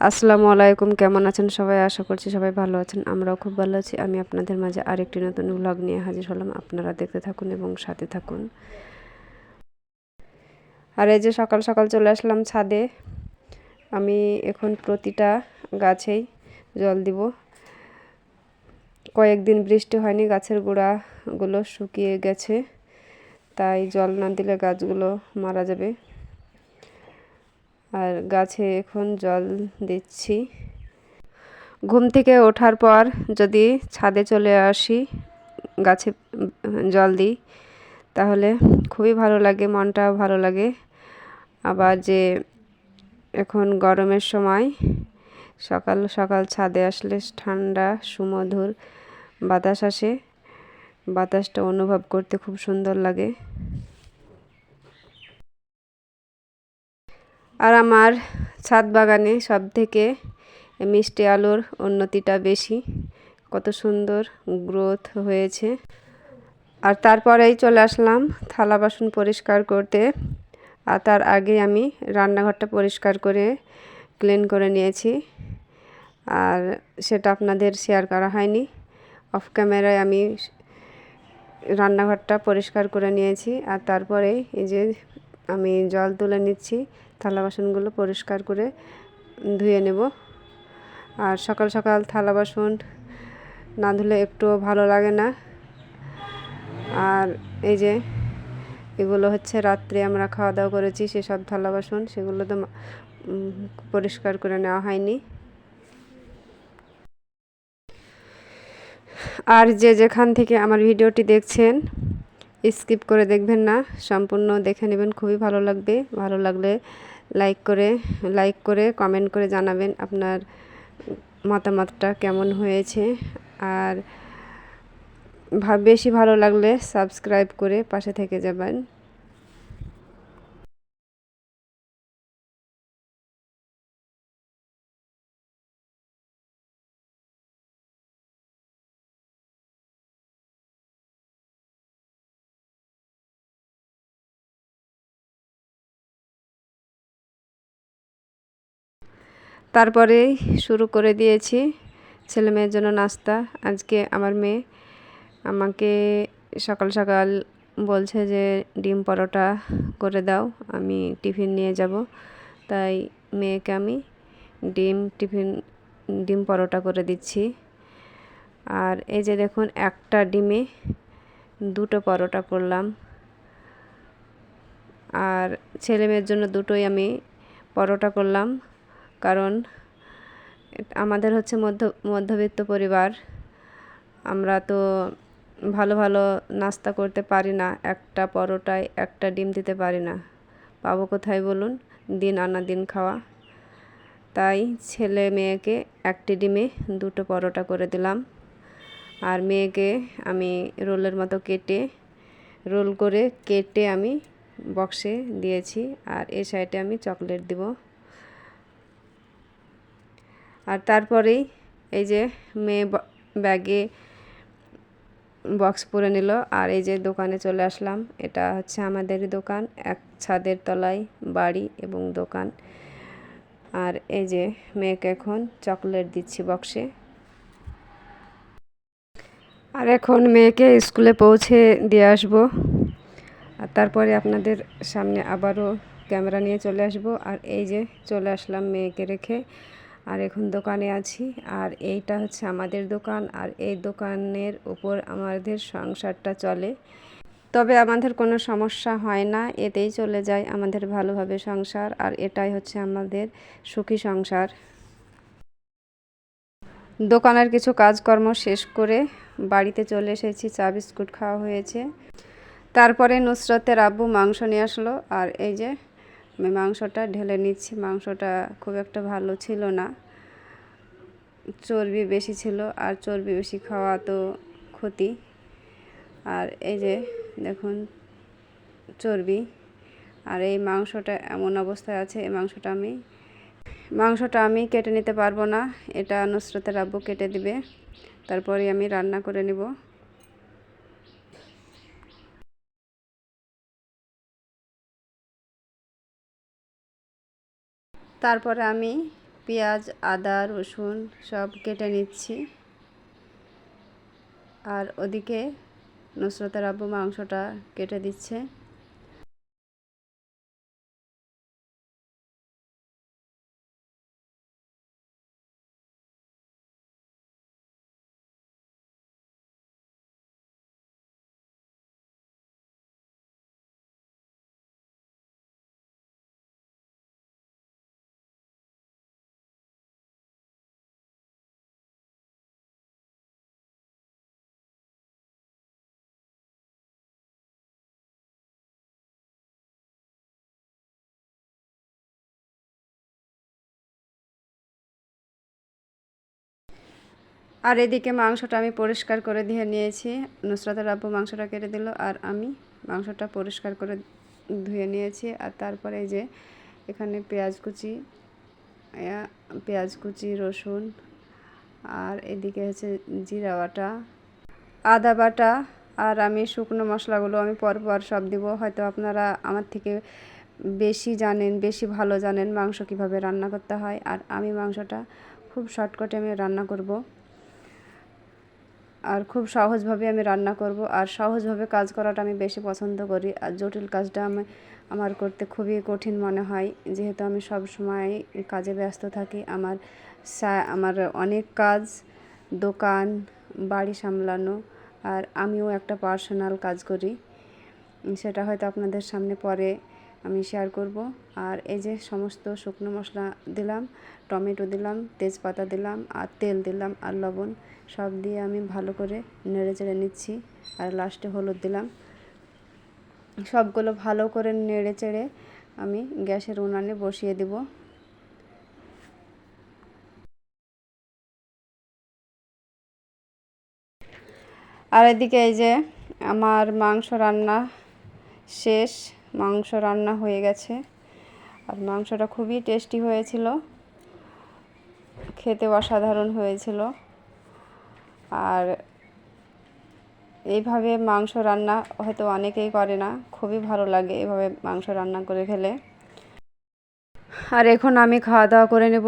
আসসালামু আলাইকুম, কেমন আছেন সবাই? আশা করছি সবাই ভালো আছেন, আমরাও খুব ভালো আছি। আমি আপনাদের মাঝে আরেকটি নতুন ব্লগ নিয়ে হাজির হলাম। আপনারা দেখতে থাকুন এবং সাথে থাকুন। আর এই যে সকাল সকাল চলে আসলাম ছাদে। আমি এখন প্রতিটা গাছেই জল দিব। কয়েকদিন বৃষ্টি হয়নি, গাছের গোড়াগুলো শুকিয়ে গেছে। তাই জল না দিলে গাছগুলো মারা যাবে। আর গাছে এখন জল দিচ্ছি। ঘুম থেকে ওঠার পর যদি ছাদে চলে আসি, গাছে জল দিই, তাহলে খুবই ভালো লাগে, মনটাও ভালো লাগে। আবার যে এখন গরমের সময়, সকাল সকাল ছাদে আসলে ঠান্ডা, সুমধুর বাতাস আসে। বাতাসটা অনুভব করতে খুব সুন্দর লাগে। আর আমার ছাদ বাগানে সব থেকে মিষ্টি আলুর উন্নতিটা বেশি। কত সুন্দর গ্রোথ হয়েছে। আর তারপরেই চলে আসলাম থালা বাসন পরিষ্কার করতে। আর তার আগে আমি রান্নাঘরটা পরিষ্কার করে ক্লিন করে নিয়েছি। আর সেটা আপনাদের শেয়ার করা হয়নি। অফ ক্যামেরায় আমি রান্নাঘরটা পরিষ্কার করে নিয়েছি। আর তারপরে এই যে আমি জল তুলে নিচ্ছি, থালা বাসনগুলো পরিষ্কার করে ধুয়ে নেব। আর সকাল সকাল থালা বাসন না ধুলে একটুও ভালো লাগে না। আর এই যে এগুলো হচ্ছে রাত্রে আমরা খাওয়া দাওয়া করেছি, সেসব থালা বাসন, সেগুলো তো পরিষ্কার করে নেওয়া হয়নি। আর যে যেখান থেকে আমার ভিডিওটি দেখছেন স্কিপ করে দেখবেন না, সম্পূর্ণ দেখে নেবেন, খুবই ভালো লাগবে। ভালো লাগলে লাইক করে লাইক করে কমেন্ট করে জানাবেন আপনার মতামতটা কেমন হয়েছে। আর বেশি ভালো লাগলে সাবস্ক্রাইব করে পাশে থেকে যাবেন। তারপরেই শুরু করে দিয়েছি ছেলে মেয়ের জন্য নাস্তা। আজকে আমার মেয়ে আমাকে সকাল সকাল বলছে যে, ডিম পরোটা করে দাও, আমি টিফিন নিয়ে যাব। তাই মেয়েকে আমি ডিম টিফিন, ডিম পরোটা করে দিচ্ছি। আর এই যে দেখুন, একটা ডিমে দুটো পরোটা করলাম। আর ছেলে মেয়ের জন্য দুটোই আমি পরোটা করলাম। কারণ আমাদের হচ্ছে মধ্য, মধ্যবিত্ত পরিবার। আমরা তো ভালো ভালো নাস্তা করতে পারি না, একটা পরোটায় একটা ডিম দিতে পারি না। পাবো কোথায় বলুন? দিন আনা দিন খাওয়া। তাই ছেলে মেয়েকে একটি ডিমে দুটো পরোটা করে দিলাম। আর মেয়েকে আমি রোলের মতো কেটে, রোল করে কেটে আমি বক্সে দিয়েছি। আর এ সাইডে আমি চকলেট দিব। আর তারপরেই এই যে মেয়ে ব্যাগে বক্স পরে নিল। আর এই যে দোকানে চলে আসলাম। এটা হচ্ছে আমাদের দোকান। এক ছাদের তলায় বাড়ি এবং দোকান। আর এই যে মেয়েকে এখন চকলেট দিচ্ছি বক্সে আর এখন মেয়েকে স্কুলে পৌঁছে দিয়ে আসব। আর তারপরে আপনাদের সামনে আবারও ক্যামেরা নিয়ে চলে আসব। আর এই যে চলে আসলাম মেয়েকে রেখে। আর এখন দোকানে আছি। আর এইটা হচ্ছে আমাদের দোকান। আর এই দোকানের উপর আমাদের সংসারটা চলে। তবে আমাদের কোনো সমস্যা হয় না। এতেই চলে যায় আমাদের ভালোভাবে সংসার। আর এটাই হচ্ছে আমাদের সুখী সংসার। দোকানের কিছু কাজকর্ম শেষ করে বাড়িতে চলে এসেছি। চা, বিস্কুট খাওয়া হয়েছে। তারপরে নুসরতের আব্বু মাংস নিয়ে আসলো। আর এই যে আমি মাংসটা ঢেলে নিচ্ছি। মাংসটা খুব একটা ভালো ছিল না। চর্বি বেশি ছিল আর চর্বি বেশি খাওয়া তো ক্ষতি। আর এই যে দেখুন চর্বি। আর এই মাংসটা এমন অবস্থায় আছে, এই মাংসটা আমি মাংসটা আমি কেটে নিতে পারব না। এটা নুসরতের আব্বু কেটে দিবে। তারপরে আমি রান্না করে নিব। তারপরে আমি পেঁয়াজ, আদা, রসুন সব কেটে নিচ্ছি। আর ওদিকে নুসরতের আব্বু মাংসটা কেটে দিচ্ছে। আর এদিকে মাংসটা আমি পরিষ্কার করে দিয়ে নিয়েছি। নুসরাতের আব্বু মাংসটা কেটে দিল আর আমি মাংসটা পরিষ্কার করে ধুয়ে নিয়েছি। আর তারপরে যে এখানে পেঁয়াজ কুচি পেঁয়াজ কুচি, রসুন আর এদিকে হচ্ছে জিরা বাটা, আদা বাটা আর আমি শুকনো মশলাগুলো আমি পরপর সব দিব। হয়তো আপনারা আমার থেকে বেশি জানেন, বেশি ভালো জানেন মাংস কীভাবে রান্না করতে হয়। আর আমি মাংসটা খুব শর্টকাটে আমি রান্না করব। আর খুব সহজভাবে আমি রান্না করব আর সহজভাবে কাজ করাটা আমি বেশি পছন্দ করি। আর জটিল কাজটা আমি, আমার করতে খুবই কঠিন মনে হয়। যেহেতু আমি সব সময় কাজে ব্যস্ত থাকি, আমার আমার অনেক কাজ, দোকান, বাড়ি সামলানো আর আমিও একটা পার্সোনাল কাজ করি। সেটা হয়তো আপনাদের সামনে পরে আমি শেয়ার করব। আর এই যে সমস্ত শুকনো মশলা দিলাম, টমেটো দিলাম, তেজপাতা দিলাম, আর তেল দিলাম, আর লবণ, সব দিয়ে আমি ভালো করে নেড়ে চেড়ে নিচ্ছি। আর লাস্টে হলুদ দিলাম। সবগুলো ভালো করে নেড়ে চেড়ে আমি গ্যাসের উনানে বসিয়ে দেব। আর এদিকে এই যে আমার মাংস রান্না শেষ। মাংস রান্না হয়ে গেছে। আর মাংসটা খুবই টেস্টি হয়েছিল। খেতে অসাধারণ হয়েছিল। আর এইভাবে মাংস রান্না হয়তো অনেকেই করে না, খুবই ভালো লাগে এভাবে মাংস রান্না করে খেলে। আর এখন আমি খাওয়া দাওয়া করে নেব।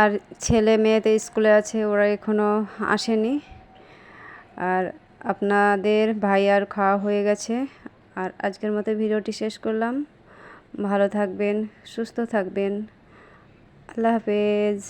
আর ছেলে মেয়েতে স্কুলে আছে, ওরা এখনও আসেনি। আর আপনাদের ভাই আর খাওয়া হয়ে গেছে। আর আজকের মতো ভিডিওটি শেষ করলাম। ভালো থাকবেন সুস্থ থাকবেন। আল্লাহ হাফেজ।